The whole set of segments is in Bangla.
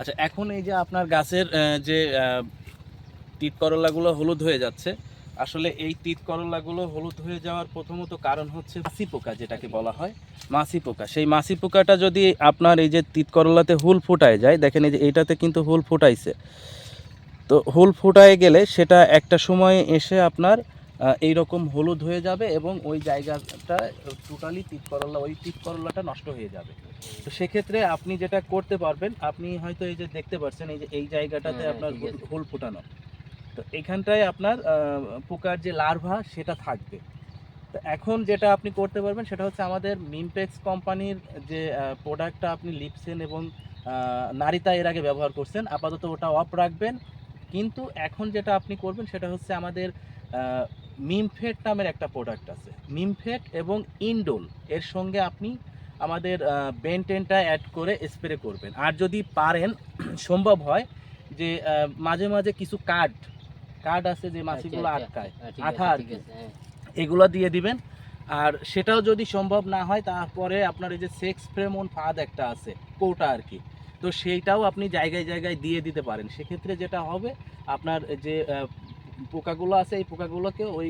আচ্ছা এখন এই যে আপনার গাছের যে তিত করলাগুলো হলুদ হয়ে যাচ্ছে, আসলে এই তিত করলাগুলো হলুদ হয়ে যাওয়ার প্রথমত কারণ হচ্ছে মাছি পোকা যেটাকে বলা হয় মাছি পোকা। সেই মাছি পোকাটা যদি আপনার এই যে তিত করলাতে হুল ফুটায় যায়, দেখেন এই যে এইটাতে কিন্তু হুল ফুটাইছে। তো হুল ফুটায় গেলে সেটা একটা সময় এসে আপনার এই রকম হলুদ হয়ে যাবে এবং ওই জায়গাটা টোটালি তিত করলা ওই তিত করলাটা নষ্ট হয়ে যাবে। তো সেক্ষেত্রে আপনি যেটা করতে পারবেন আপনি হয়তো এই যে দেখতে পাচ্ছেন এই যে এই জায়গাটাতে হ্যাঁ, আপনার। হুল ফুটানো। তো এখানটায় আপনার পোকার যে লার্ভা সেটা থাকবে। তো এখন যেটা আপনি করতে পারবেন সেটা হচ্ছে আমাদের মিমপেক্স কোম্পানির যে প্রোডাক্টটা আপনি লিপসেন এবং নারিতা এর আগে ব্যবহার করছেন আপাতত ওটা অফ রাখবেন। কিন্তু এখন যেটা আপনি করবেন সেটা হচ্ছে আমাদের মিমফেট নামের একটা প্রোডাক্ট আছে। মিমফেট এবং ইনডোল এর সঙ্গে আপনি আমাদের বেনটেনটা অ্যাড করে স্প্রে করবেন। আর যদি পারেন সম্ভব হয় যে মাঝে মাঝে কিছু কার্ড কার্ড আছে যে মাছিগুলো আচ্ছা, আচ্ছা, আটকায় হ্যাঁ, আঠা আর কি। হ্যাঁ। এগুলো দিয়ে দিবেন। আর সেটাও যদি সম্ভব না হয় তারপরে আপনার এই যে সেক্স ফ্রেমন ফাঁদ একটা আছে কৌটা আর কি তো সেইটাও আপনি জায়গায় জায়গায় দিয়ে দিতে পারেন। সেক্ষেত্রে যেটা হবে আপনার যে পোকাগুলো আছে এই পোকাগুলোকে ওই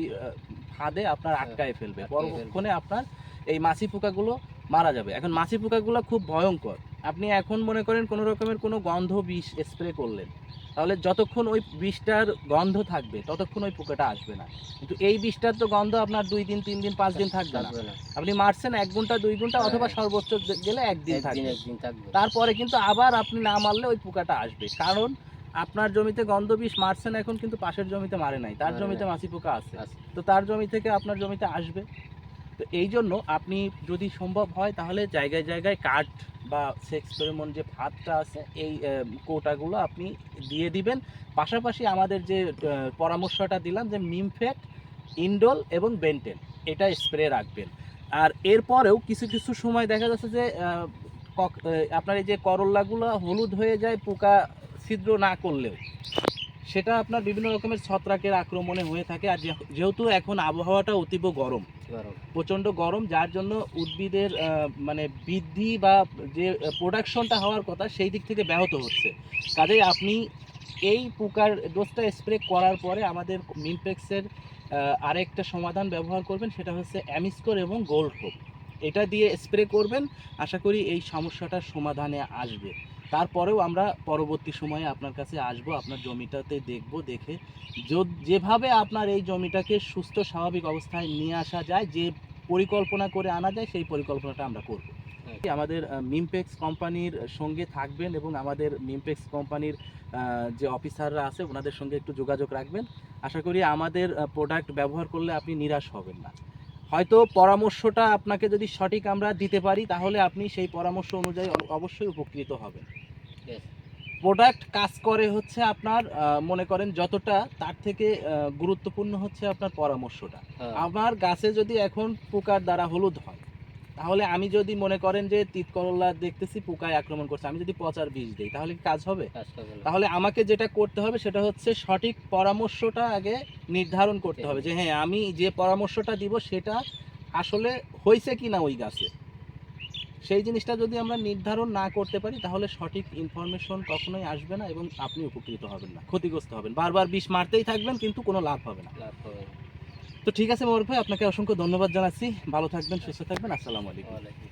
ফাঁদে আপনার হ্যাঁ, আটকায় ফেলবে। পরক্ষণে আপনার এই মাছি পোকাগুলো মারা যাবে। এখন মাছি পোকাগুলো খুব ভয়ঙ্কর। আপনি এখন মনে করেন কোনো রকমের কোনো গন্ধ বিষ স্প্রে করলেন। তাহলে যতক্ষণ ওই বিষটার গন্ধ থাকবে ততক্ষণ ওই পোকাটা আসবে না। কিন্তু এই বিষটার তো গন্ধ আপনার দুই দিন তিন দিন পাঁচ দিন থাকবে না। আপনি মারছেন এক ঘণ্টা দুই ঘণ্টা হ্যাঁ। অথবা সর্বোচ্চ গেলে একদিন থাকবে। তারপরে কিন্তু আবার আপনি না মারলে ওই পোকাটা আসবে। কারণ আপনার জমিতে গন্ধ বিষ মারছেন এখন কিন্তু পাশের জমিতে মারে নাই। তার জমিতে মাছি পোকা আছে। তো তার জমি থেকে আপনার জমিতে আসবে। তো এই জন্য আপনি যদি সম্ভব হয় তাহলে জায়গায় জায়গায় কাঠ বা সেক্স ফেরোমন যে ভাতটা আছে এই কৌটাগুলো আপনি দিয়ে দিবেন। পাশাপাশি আমাদের যে পরামর্শটা দিলাম যে মিমফেট ইন্ডোল এবং বেন্টেন এটা স্প্রে রাখবেন। আর এরপরেও কিছু কিছু সময় দেখা যাচ্ছে যে কক- আপনার এই যে করল্লাগুলো হলুদ হয়ে যায় পোকা ছিদ্র না করলেও সেটা আপনার বিভিন্ন রকমের ছত্রাকের আক্রমণে হয়ে থাকে। আর যেহেতু এখন আবহাওয়াটা অতীব গরম গরম। প্রচণ্ড গরম যার জন্য উদ্ভিদের মানে বৃদ্ধি বা যে প্রোডাকশনটা হওয়ার কথা সেই দিক থেকে ব্যাহত হচ্ছে। কাজেই আপনি এই পোকার ডোজটা স্প্রে করার পরে আমাদের মিনপেক্সের আরেকটা সমাধান ব্যবহার করবেন সেটা হচ্ছে অ্যামিস্কোর এবং গোল্ড হোপ এটা দিয়ে স্প্রে করবেন। আশা করি এই সমস্যাটার সমাধানে আসবে। তারপরেও আমরা পরবর্তী সময়ে আপনার কাছে আসব আপনার জমিটাতে দেখব দেখে যেভাবে আপনার এই জমিটাকে সুস্থ স্বাভাবিক অবস্থায় নিয়ে আসা যায় যে পরিকল্পনা করে আনা যায় সেই পরিকল্পনাটা আমরা করব হ্যাঁ। আমাদের মিমপেক্স কোম্পানির সঙ্গে থাকবেন এবং আমাদের মিমপেক্স কোম্পানির যে অফিসাররা আছে ওনাদের সঙ্গে একটু যোগাযোগ রাখবেন আশা করি আমাদের প্রোডাক্ট ব্যবহার করলে আপনি নিরাশ হবেন না হয়তো পরামর্শটা আপনাকে যদি সঠিক আমরা দিতে পারি তাহলে আপনি সেই পরামর্শ অনুযায়ী অবশ্যই উপকৃত হবেন. প্রোডাক্ট কাজ করে হচ্ছে আপনার মনে করেন যতটা তার থেকে গুরুত্বপূর্ণ হচ্ছে আপনার পরামর্শটা। হ্যাঁ, আমার গাছে যদি এখন পোকার দ্বারা হলুদ হয় তাহলে আমি যদি মনে করেন যে তিত করলা দেখতেছি পোকায় আক্রমণ করছে আমি যদি পচার বীজ দিই তাহলে কি কাজ হবে। তাহলে আমাকে যেটা করতে হবে সেটা হচ্ছে সঠিক পরামর্শটা আগে নির্ধারণ করতে হবে যে হ্যাঁ আমি যে পরামর্শটা দিব সেটা আসলে হয়েছে কি না ওই গাছে। সেই জিনিসটা যদি আমরা নির্ধারণ না করতে পারি তাহলে সঠিক ইনফরমেশন কখনোই আসবে না এবং আপনি উপকৃত হবেন না ক্ষতিগ্রস্ত হবেন। বারবার বিষ মারতেই থাকবেন কিন্তু কোনো লাভ হবে না। লাভ হবে তো ঠিক আছে মোর ভাই আপনাকে অসংখ্য ধন্যবাদ জানাচ্ছি। ভালো থাকবেন সুস্থ থাকবেন। আসসালামু আলাইকুম।